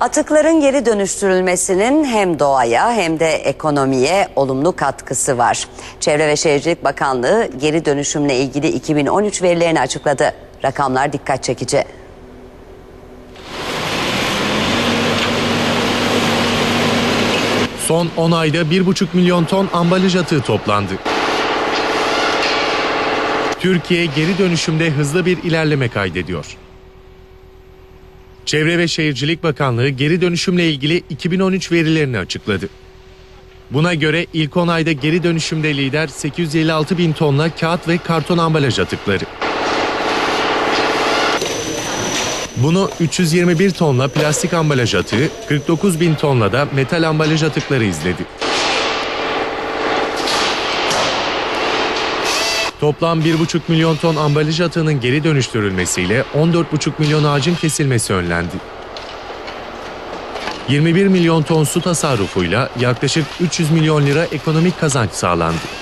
Atıkların geri dönüştürülmesinin hem doğaya hem de ekonomiye olumlu katkısı var. Çevre ve Şehircilik Bakanlığı geri dönüşümle ilgili 2013 verilerini açıkladı. Rakamlar dikkat çekici. Son 10 ayda 1,5 milyon ton ambalaj atığı toplandı. Türkiye geri dönüşümde hızlı bir ilerleme kaydediyor. Çevre ve Şehircilik Bakanlığı geri dönüşümle ilgili 2013 verilerini açıkladı. Buna göre ilk 10 ayda geri dönüşümde lider 856 bin tonla kağıt ve karton ambalaj atıkları. Bunu 321 tonla plastik ambalaj atığı, 49 bin tonla da metal ambalaj atıkları izledi. Toplam 1,5 milyon ton ambalaj atığının geri dönüştürülmesiyle 14,5 milyon ağacın kesilmesi önlendi. 21 milyon ton su tasarrufuyla yaklaşık 300 milyon lira ekonomik kazanç sağlandı.